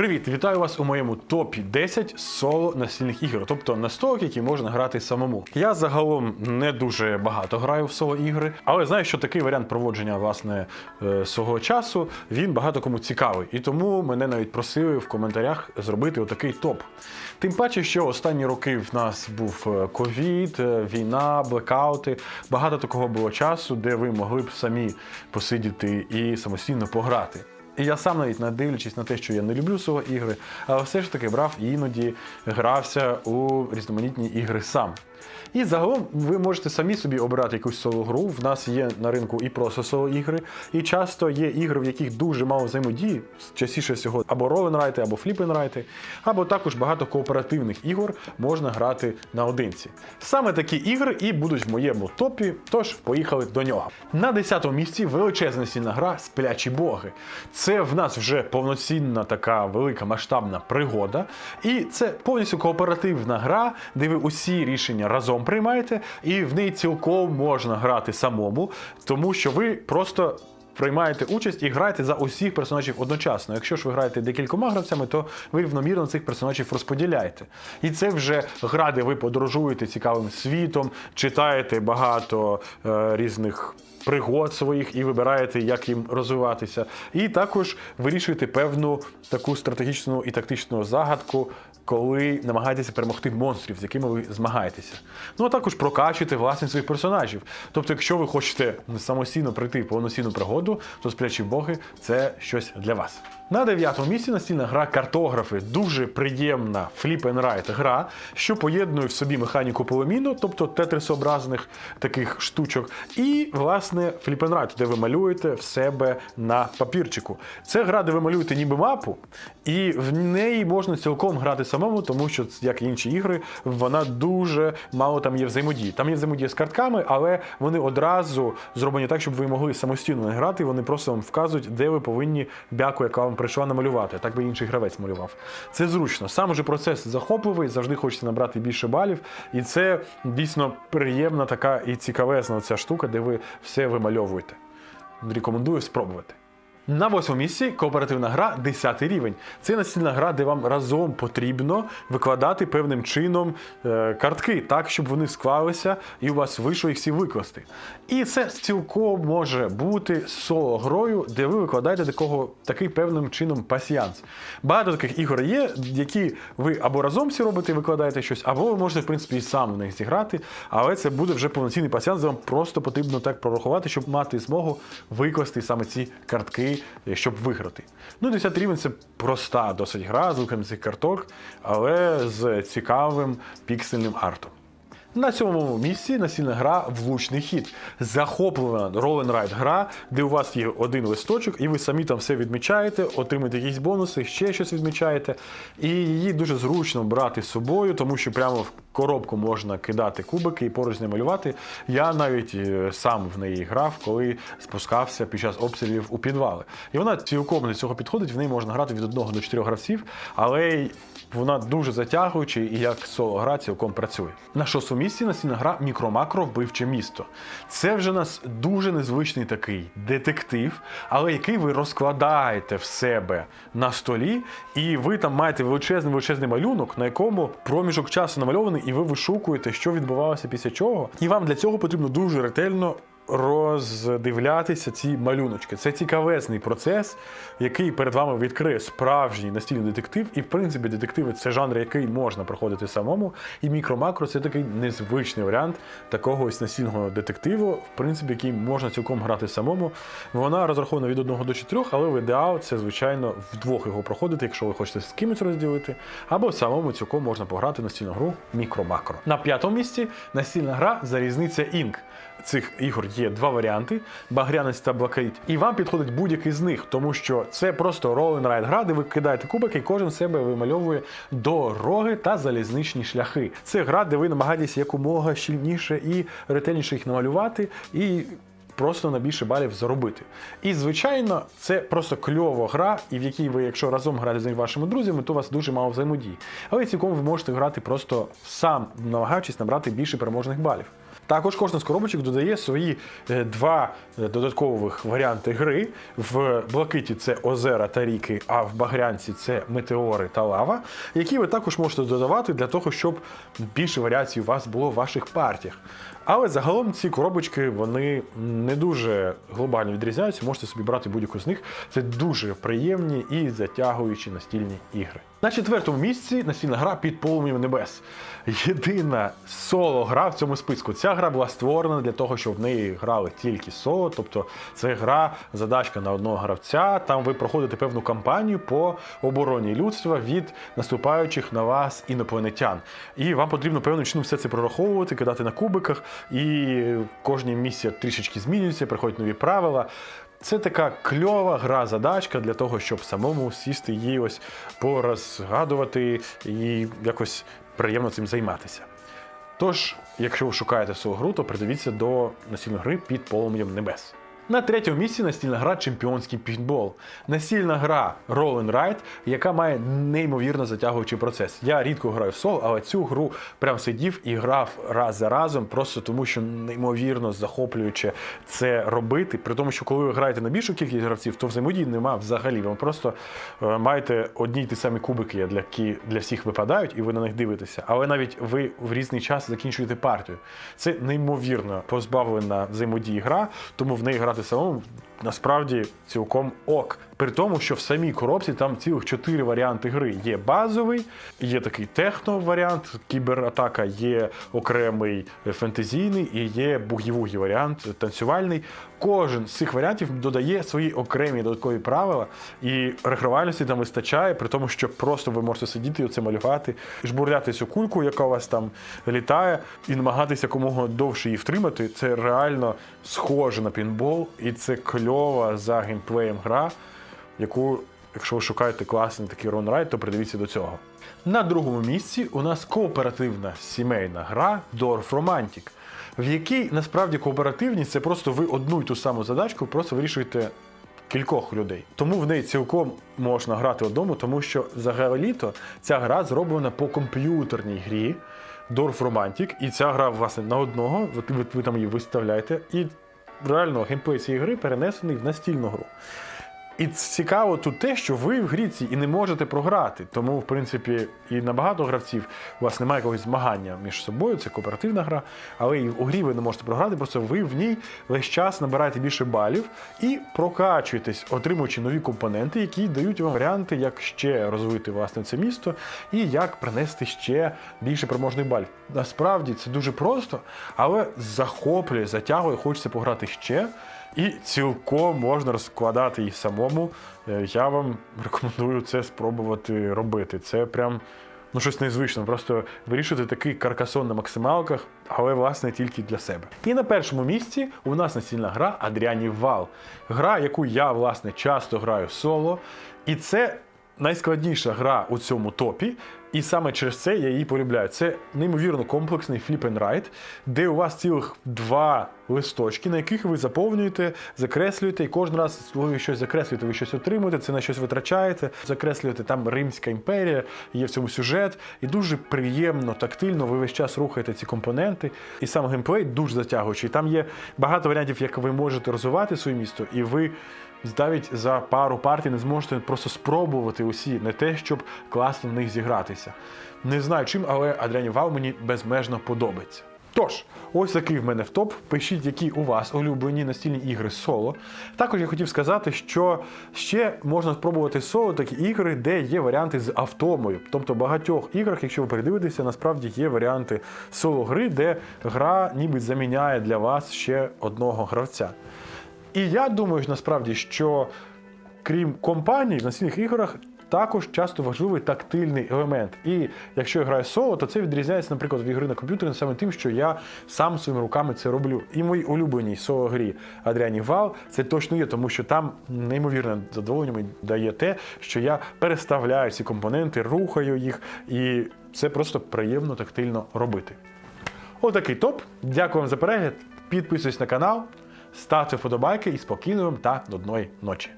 Привіт, вітаю вас у моєму топі 10 соло настільних ігор, тобто настолок, які можна грати самому. Я загалом не дуже багато граю в соло ігри, але знаю, що такий варіант проводження власне е, свого часу він багато кому цікавий. І тому мене навіть просили в коментарях зробити отакий топ. Тим паче, що останні роки в нас був е, ковід, е, війна, блекаути. Багато такого було часу, де ви могли б самі посидіти і самостійно пограти. І я сам навіть не дивлячись на те, що я не люблю свого ігри, але все ж таки брав іноді грався у різноманітні ігри сам. І загалом ви можете самі собі обирати якусь соло гру. В нас є на ринку і просто соло ігри, і часто є ігри, в яких дуже мало взаємодії, частіше всього або роленрайти, або фліпенрайти, або також багато кооперативних ігор можна грати наодинці. Саме такі ігри і будуть в моєму топі, тож поїхали до нього. На 10-му місці величезна стільна гра Сплячі боги. Це в нас вже повноцінна така велика масштабна пригода, і це повністю кооперативна гра, де ви усі рішення разом приймаєте, і в неї цілком можна грати самому, тому що ви просто. Приймаєте участь і граєте за усіх персонажів одночасно. Якщо ж ви граєте декількома гравцями, то ви рівномірно цих персонажів розподіляєте. І це вже гра, де ви подорожуєте цікавим світом, читаєте багато е, різних пригод своїх і вибираєте, як їм розвиватися. І також вирішуєте певну таку стратегічну і тактичну загадку, коли намагаєтеся перемогти монстрів, з якими ви змагаєтеся. Ну а також прокачуєте власне своїх персонажів. Тобто, якщо ви хочете самостійно пройти повноцінну пригоду, то сплячі боги це щось для вас. На дев'ятому місці настільна гра картографи. Дуже приємна фліп and райт гра, що поєднує в собі механіку поломіну, тобто тетрисообразних таких штучок, і власне фліп and райт, де ви малюєте в себе на папірчику. Це гра, де ви малюєте ніби мапу, і в неї можна цілком грати самому, тому що, як і інші ігри, вона дуже мало там є взаємодії. Там є взаємодія з картками, але вони одразу зроблені так, щоб ви могли самостійно не грати. Вони просто вам вказують, де ви повинні бяку, яка вам прийшла намалювати. Так би інший гравець малював. Це зручно. Сам же процес захопливий, завжди хочеться набрати більше балів. І це дійсно приємна така і цікавезна ця штука, де ви все вимальовуєте. Рекомендую спробувати. На восьмому місці кооперативна гра 10 рівень. Це настільна гра, де вам разом потрібно викладати певним чином е, картки, так, щоб вони склалися і у вас вийшло їх всі викласти. І це цілком може бути соло-грою, де ви викладаєте такого, такий певним чином пасіянс. Багато таких ігор є, які ви або разом всі робите і викладаєте щось, або ви можете, в принципі, і сам в них зіграти, але це буде вже повноцінний пасіянс, де вам просто потрібно так прорахувати, щоб мати змогу викласти саме ці картки щоб виграти. Ну, 10 рівень це проста досить гра з цих карток, але з цікавим піксельним артом. На сьомому місці настільна гра Влучний хід. Захоплена ролен-райд гра, де у вас є один листочок, і ви самі там все відмічаєте, отримуєте якісь бонуси, ще щось відмічаєте. І її дуже зручно брати з собою, тому що прямо в коробку можна кидати кубики і поруч з ним малювати. Я навіть е, сам в неї грав, коли спускався під час обстрілів у підвали. І вона цілком для цього підходить, в неї можна грати від одного до чотирьох гравців, але вона дуже затягуюча і як соло-гра цілком працює. На шостому місці настільна гра Мікро-макро вбивче місто. Це вже нас дуже незвичний такий детектив, але який ви розкладаєте в себе на столі, і ви там маєте величезний величезний малюнок, на якому проміжок часу намальований, і ви вишукуєте, що відбувалося після чого. І вам для цього потрібно дуже ретельно роздивлятися ці малюночки. Це цікавезний процес, який перед вами відкриє справжній настільний детектив. І, в принципі, детективи це жанр, який можна проходити самому. І мікро-макро це такий незвичний варіант такого ось настільного детективу, в принципі, який можна цілком грати самому. Вона розрахована від 1 до 4, але в ідеал це, звичайно, вдвох його проходити, якщо ви хочете з кимось розділити, або самому цілком можна пограти настільну гру мікро-макро. На п'ятому місці настільна гра Залізниця Інк. Цих ігор є два варіанти: багрянець та блакит. І вам підходить будь-який з них, тому що це просто and ride гра, де ви кидаєте кубики, і кожен себе вимальовує дороги та залізничні шляхи. Це гра, де ви намагаєтесь якомога щільніше і ретельніше їх намалювати. і Просто на більше балів заробити. І, звичайно, це просто кльова гра, і в якій ви, якщо разом граєте з вашими друзями, то у вас дуже мало взаємодії. Але цілком ви можете грати просто сам, намагаючись набрати більше переможних балів. Також кожна з коробочок додає свої е, два е, додаткових варіанти гри. В блакиті це озера та ріки, а в багрянці це метеори та лава, які ви також можете додавати для того, щоб більше варіацій у вас було в ваших партіях. Але загалом ці коробочки вони не дуже глобально відрізняються. Можете собі брати будь-яку з них. Це дуже приємні і затягуючі настільні ігри. На четвертому місці настільна гра під полум'ям небес. Єдина соло гра в цьому списку. Ця гра була створена для того, щоб в неї грали тільки соло. Тобто це гра, задачка на одного гравця. Там ви проходите певну кампанію по обороні людства від наступаючих на вас інопланетян. І вам потрібно певним чином все це прораховувати, кидати на кубиках. І кожні місія трішечки змінюється, приходять нові правила. Це така кльова гра задачка для того, щоб самому сісти її ось порозгадувати і якось приємно цим займатися. Тож, якщо ви шукаєте свою гру, то придивіться до настільної гри під полум'ям небес. На третьому місці настільна гра Чемпіонський пінбол. Настільна гра Roll Ride, яка має неймовірно затягуючий процес. Я рідко граю в соло, але цю гру прям сидів і грав раз за разом, просто тому що неймовірно захоплююче це робити. При тому, що коли ви граєте на більшу кількість гравців, то взаємодії нема взагалі. Ви просто е, маєте одні й ті самі кубики, які для всіх випадають, і ви на них дивитеся. Але навіть ви в різний час закінчуєте партію. Це неймовірно позбавлена взаємодії гра, тому в неї грати самому насправді цілком ок. При тому, що в самій коробці там цілих чотири варіанти гри. Є базовий, є такий техно-варіант, кібератака, є окремий фентезійний і є бугі-вугі варіант, танцювальний. Кожен з цих варіантів додає свої окремі додаткові правила, і регрувальності там вистачає, при тому, що просто ви можете сидіти і оце малювати, жбурляти цю кульку, яка у вас там літає, і намагатися якомога довше її втримати. Це реально схоже на пінбол, і це кльова за геймплеєм гра яку, якщо ви шукаєте класний такий ронрайд, то придивіться до цього. На другому місці у нас кооперативна сімейна гра Dwarf Romantic, в якій насправді кооперативність це просто ви одну й ту саму задачку просто вирішуєте кількох людей. Тому в неї цілком можна грати одному, тому що взагалі-то ця гра зроблена по комп'ютерній грі Dwarf Romantic, і ця гра, власне, на одного, ви, ви, ви там її виставляєте, і реально геймплей цієї гри перенесений в настільну гру. І цікаво тут те, що ви в грі цій і не можете програти. Тому, в принципі, і на багато гравців у вас немає якогось змагання між собою, це кооперативна гра, але і у грі ви не можете програти, просто ви в ній весь час набираєте більше балів і прокачуєтесь, отримуючи нові компоненти, які дають вам варіанти, як ще розвити власне це місто і як принести ще більше переможних балів. Насправді це дуже просто, але захоплює, затягує, хочеться пограти ще. І цілком можна розкладати їх самому. Е, Я вам рекомендую це спробувати робити. Це прям ну, щось незвичне. Просто вирішувати такий каркасон на максималках, але власне тільки для себе. І на першому місці у нас настільна гра Адріанів Вал. Гра, яку я власне часто граю соло. І це найскладніша гра у цьому топі. І саме через це я її полюбляю. Це неймовірно комплексний фліп and ride, де у вас цілих два листочки, на яких ви заповнюєте, закреслюєте, і кожен раз, ви щось закреслюєте, ви щось отримуєте, це на щось витрачаєте, закреслюєте там Римська імперія, є в цьому сюжет, і дуже приємно, тактильно ви весь час рухаєте ці компоненти. І сам геймплей дуже затягуючий. Там є багато варіантів, як ви можете розвивати своє місто, і ви навіть за пару партій не зможете просто спробувати усі, не те, щоб класно в них зігратися. Не знаю чим, але Адріані Вал мені безмежно подобається. Тож, ось такий в мене в топ. Пишіть, які у вас улюблені настільні ігри соло. Також я хотів сказати, що ще можна спробувати соло такі ігри, де є варіанти з автомою. Тобто в багатьох іграх, якщо ви передивитеся, насправді є варіанти соло гри, де гра ніби заміняє для вас ще одного гравця. І я думаю, насправді, що крім компаній, в настільних іграх також часто важливий тактильний елемент. І якщо я граю соло, то це відрізняється, наприклад, від ігри на комп'ютері саме тим, що я сам своїми руками це роблю. І моїй улюбленій соло грі Адріані Вал це точно є, тому що там неймовірне задоволення мені дає те, що я переставляю ці компоненти, рухаю їх, і це просто приємно тактильно робити. Отакий топ. Дякую вам за перегляд. Підписуйтесь на канал, ставте вподобайки і спокійної вам та нудної ночі.